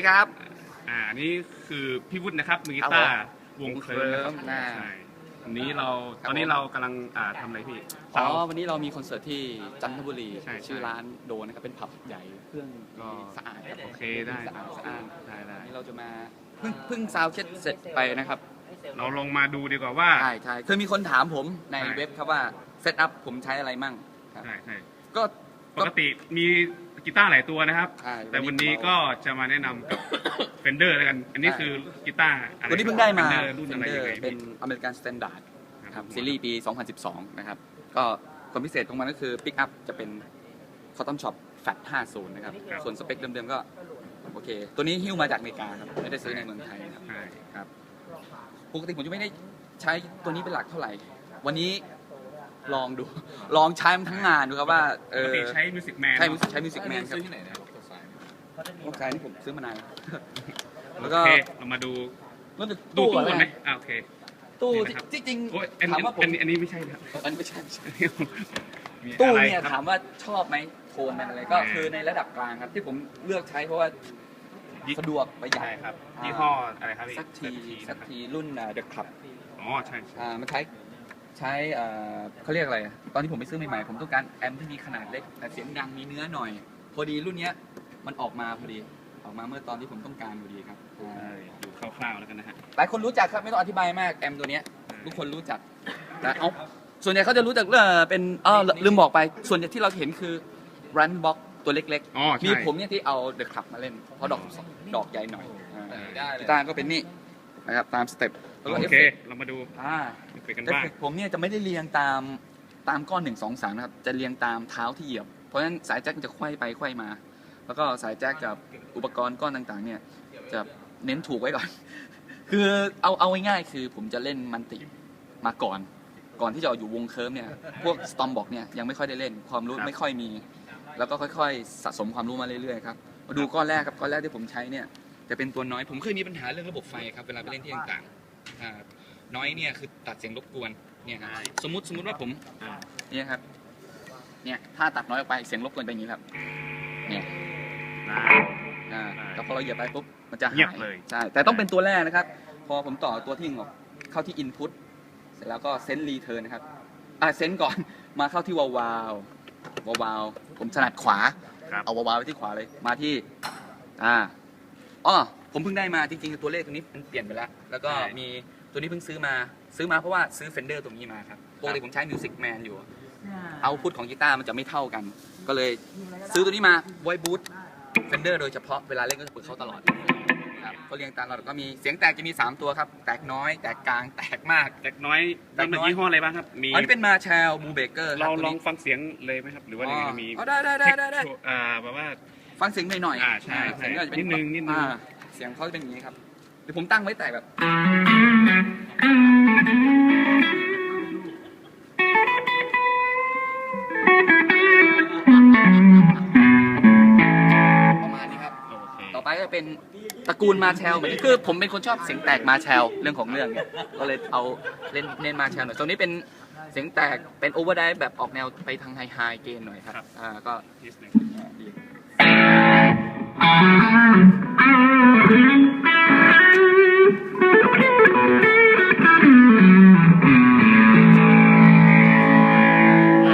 สวัสดีครับ อ่าอันนี้คือพี่วุฒินะครับมือกีครับตาผมร์วงเคลิ้มนะครับวงเคลิ้มอ่า ใช่วันนี้เราครับตอนนี้ผมเรากำลังอ่าทำอะไรพี่อ๋อเสาวันนี้เรามีคอนเสิร์ตที่จันทบุรีใช่ใช่ ชื่อร้านโดนนะครับเป็นผับใหญ่เครื่องก็สะอาดครับโอเคได้สะอาดสะอาดได้ได้วันนี้เราจะมาเพิ่งเพิ่งซาวด์เช็ดเสร็จไปนะครับเราลงมาดูดีกว่าว่า ใช่ใช่เคยมีคนถามผมในใช่ เว็บครับว่าเซตอัพผมใช้อะไรมั่งครับ ใช่ใช่ก็ปกติมี กีตาร์หลายตัวนะครับ ใช่แต่วันนี้ก็จะมาแนะนำกับ Fender แล้วกัน อันนี้คือกีตาร์อะไรวันนี้เพิ่งได้มา Fender รุ่นอะไรยังไงเป็นพี่อเมริกันสแตนดาร์ดคครัรับบซีรีส์ปี 2012 นะครับ ก็ความพิเศษของมันก็คือปิกอัพจะเป็น Cotton Shop Fat 50 นะครับครับ ส่วนสเปคเดิมๆก็ โอเค ตัวนี้หิ้วมาจากอเมริกาครับ ไม่ได้ซื้อในเมืองไทยนะครับ ใช่ครับปกติผมจะไม่ได้ใช้ตัวนี้เป็นหลักเท่าไหร่ วันนี้ ลองดู ลองใช้มันทั้งงานดูครับว่าเอปกอติใช้ Music Man ใช้เนอะใช้มิวสิกแมนครับซื้อที่ไหนนะตัวสายพวกใช้นี่ผมซื้อมานานแล้วโอแล้วก็เคเรามาดูรถดูตู้ตู้อะกันไรไหมอ่าโอเค ตู้นี่นะครับ ที่จริงโอ้ยอันถามนี้ว่าผมอันนี้อันนี้ไม่ใช่นะครับอันนี้ไม่ใช่ไม่ใช่ มีตู้อะไรเนี่ยครับ ถามว่าชอบไหมโทนมันอะไรก็อ่า คือในระดับกลางครับ ที่ผมเลือกใช้เพราะว่ายี่สะดวกประหยัดใช่ครับอ่ายี่ยี่ห้ออะไรครับพี่สักทีสักนะครับทีรุ่นเดอะคลับอ๋อใช่ใช่อ่ามันใช้ ใช้เอ่อเขาเรียกอะไรอะตอนที่ผมไปซื้อใหม่ๆ ผมต้องการแอมป์ที่มีขนาดเล็ก แต่เสียงดังมีเนื้อหน่อย พอดีรุ่นเนี้ยมันออกมาพอดี ออกมาเมื่อตอนที่ผมต้องการพอดีครับอ่าใช่ดูคร่าวๆแล้วกันนะฮะหลายคนรู้จักครับไม่ต้องอธิบายมากแอมป์ตัวเนี้ยทุกคนรู้จักแต่เอาส่วนใหญ่เขาจะรู้จักเรื่องเป็นเออลืมบอกไป ส่วนใหญ่ที่เราเห็นคือรันบ็อกตัวเล็กอ๋อๆ มีใช่ ผมเนี่ยที่เอาเดอะคลับมาเล่น เพราะดอกดอกใหญ่หน่อยอ่า ได้เลยกีตาร์ก็เป็นนี่นะครับตามสเต็ป แล้วก็โอเอฟเค เฟกต์เรามาดูอ่าเอฟเฟกต์กันเอฟบ้างเฟกต์ผมเนี่ยจะไม่ได้เรียงตามตามก้อนหนึ่งสองสามนะครับ จะเรียงตามเท้าที่เหยียบ เพราะฉะนั้นสายแจ็คจะไขว้ไปไขว้มา แล้วก็สายแจ็คกับอุปกรณ์ก้อนต่างๆ เนี่ย จะเน้นถูกไว้ก่อน คือเอาเอาง่ายๆคือผมจะเล่นมันติมาก่อน ก่อนที่จะเอาอยู่วงเคิร์มเนี่ย พวกสตอมบอกเนี่ยยังไม่ค่อยได้เล่นความรู้ไม่ค่อยมี แล้วก็ค่อยๆ สะสมความรู้มาเรื่อยๆครับมาดูก้อนแรกครับก้อนแรกที่ผมใช้เนี่ยจะเป็นตัวน้อยผมเคยมีปัญหาเรื่องระบบไฟครับเวลาไปเล่นที่ต่างๆ อ่าน้อยเนี่ยคือตัดเสียงรบกวนเนี่ยครับสมมติสมมติว่าผมอ่าเนี่ยครับเนี่ยถ้าตัดน้อยออกไปเสียงรบกวนเป็นอย่างนี้ครับเนี่ยได้อ่าได้แต่พอเราเหยียบไปปุ๊บมันจะหายเงียบเลยใช่แต่ต้องเป็นตัวแรกนะครับ พอผมต่อตัวที่ออกเข้าที่ input เสร็จแล้วก็เซนรีเทิร์นนะครับอ่าเซนก่อนมาเข้าที่วาวาววาวาวผมถนัดขวาครับเอาวาวๆไปที่ขวาเลยมาที่อ่าอ๋อ ผมเพิ่งได้มาจริงๆตัวเลขตัวนี้มันเปลี่ยนไปแล้ว แล้วก็มีตัวนี้เพิ่งซื้อมา ซื้อมาเพราะว่าซื้อเฟนเดอร์ตรงนี้มาครับปกติผมใช้มิวสิกแมนอยู่ เอาพุทของกีตาร์มันจะไม่เท่ากัน ก็เลยซื้อตัวนี้มาไว้บูทเฟนเดอร์โดยเฉพาะเวลาเล่นก็จะเปิดเขาตลอดครับก็เรียงตามเราก็มีเสียงแตกจะมี 3 ตัวครับ แตกน้อย แตกกลาง แตกมากแจ็คน้อยแจ็คน้มันอยยี่ห้ออะไรบ้างครับ มี อันนี้เป็นมาแชลมูเบเกอร์เราลองฟังเสียงเลยไหมครับ หรือว่ายังไงมีอ๋อได้ได้ได้ได้ได้ เทคโชว์อ่าแบบว่า ฟังเสียงหน่อยๆอ่าใช่เสียงก็จะเป็นิดนึงนิดนึง อ่าเสียงเขาจะเป็นอย่างนี้ครับเดี๋ยวผมตั้งไว้แต่แบบ ประมาณนี้ครับ โอเคต่อไปก็เป็นตระกูลมาแชลเหมือนกันคือผมเป็นคนชอบเสียงแตกมาแชลเรื่องของเรื่องเนี่ยก็เลยเอาเล่นเน้นมาแชลหน่อยตรงนี้เป็นเสียงแตกเป็นโอเวอร์ไดแบบออกแนวไปทางไฮไฮเกนหน่อยครับครับอ่าก็ นิดนึง อ่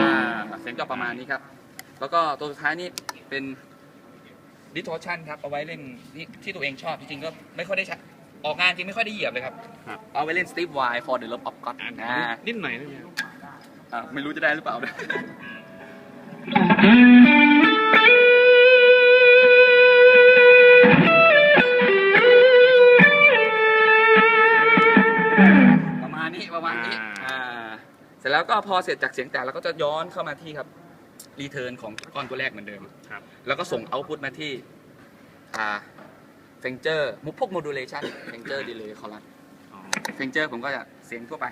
าเสียงจะประมาณนี้ครับ แล้วก็ตัวสุดท้ายนี่เป็น distortion ครับ เอาไว้เล่นนี่ที่ตัวเองชอบ จริงๆก็ไม่ค่อยได้ใช้ออกงานจริงไม่ค่อยได้เหยียบเลยครับ ครับ เอาไว้เล่น Steve Vai for the love of God อ่าอ่านิดหน่อยได้ไหมครับอ่าไม่รู้จะได้หรือเปล่านะปร ประมาณนี้อ่าอ่าเสร็จแล้วก็พอเสร็จจากเสียงแตกเราก็จะย้อนเข้ามาที่ครับรีเทิร์นของก้อนตัวแรกเหมือนเดิมครับ แล้วก็ส่งเอาพุตมาที่อ่าเฟงเจอร์มุกพวกโมดูเลชันเฟงเจอร์ดีเลย์คอรัสอ๋อเฟงเจอร์ผมก็จะเสียงทั่วไป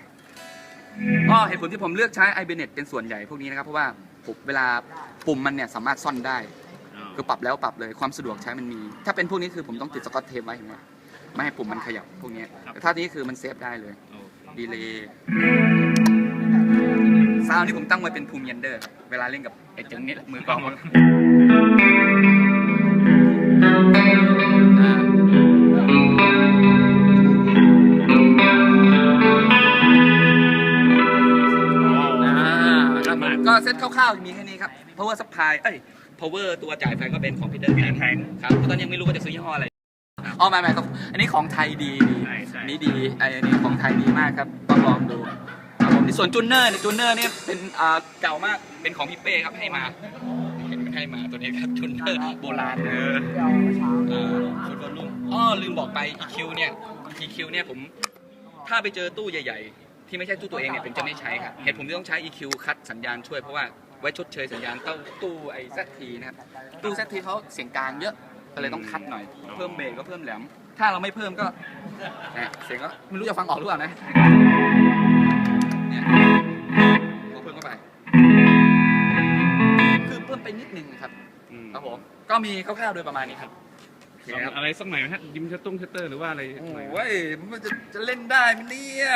ก็เหตุผลที่ผมเลือกใช้ i b เ n e t เป็นส่วนใหญ่พวกนี้นะครับ เพราะว่าปุ่มเวลาปุ่มมันเนี่ยสามารถซ่อนได้อ๋อคือปรับแล้วปรับเลยความสะดวกใช้มันมี ถ้าเป็นพวกนี้คือผมต้องติดสกอตเทปไว้เห็นไหมไม่ให้ปุ่มมันขยับพวกนี้แต่ถ้านี้คือมันเซฟได้เลยโอเค ดีเลย์ซาวที่ผมตั้งไว้เป็นภูมิเยนเดอร์ เวลาเล่นกับไอ้เจังนี่มือกองมันอ่าอ่าครับผมก็เซตคร่าวๆมีแค่นี้ครับ power supply เอ้ย power ตัวจ่ายไฟก็เป็นของพีเดอร์แทนครับตอนนี้ยังไม่รู้ว่าจะซื้อยี่ห้ออะไร อ๋อไม่ไม่ครับอันนี้ของไทยดีดีใช่ใช่ อันนี้ดีไออันนี้ของไทยดีมากครับต้องลองดูครับผมส่วนจูเนอร์เนี่ยจูเนอร์เนี่ยเป็นอ่าเก่ามากเป็นของพี่เป้ครับให้มาเห็นมันให้มาตัวนี้ครับจูเนอร์โบราณเออ เอ่อชุดวอลลุ่มอ๋อลืมบอกไป EQ เนี่ย EQ เนี่ยผม ถ้าไปเจอตู้ใหญ่ ๆ ที่ไม่ใช่ตู้ตัวเองเนี่ยผมจะไม่ใช้ครับเหตุผมที่ต้องใช้ EQ คัดสัญญาณช่วยเพราะว่าไว้ชดเชยสัญญาณเต้าตู้ไอ้ ZT นะครับ ตู้ ZT เขาเสียงกลางเยอะ ก็เลยต้องคัดหน่อย เพิ่มเบสก็เพิ่มแหลม ถ้าเราไม่เพิ่มก็เนี่ยเสียงก็ไม่รู้จะฟังออกหรือเปล่านะเนี่ยพอเพิ่มเข้าไป คือเพิ่มไปนิดนึงครับ อืมครับผม ก็มีคร่าวๆโดยประมาณนี้ครับโอเคครับ อะไรสักหน่อยไหมฮะยิมชัตตุ้งชัตเตอร์หรือว่าอะไรสักหน่อยไหม โอ้ยมันจะจะเล่นได้ไหมเนี่ย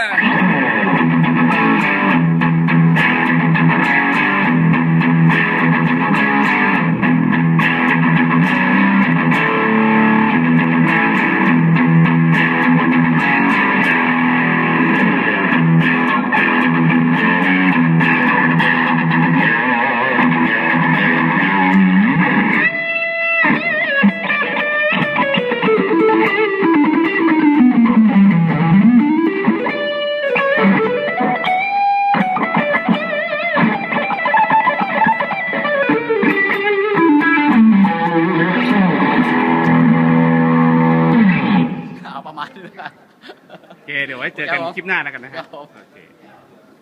วไว้เจอกันคลิปหน้าแล้วกันนะครัรับบผม โอเค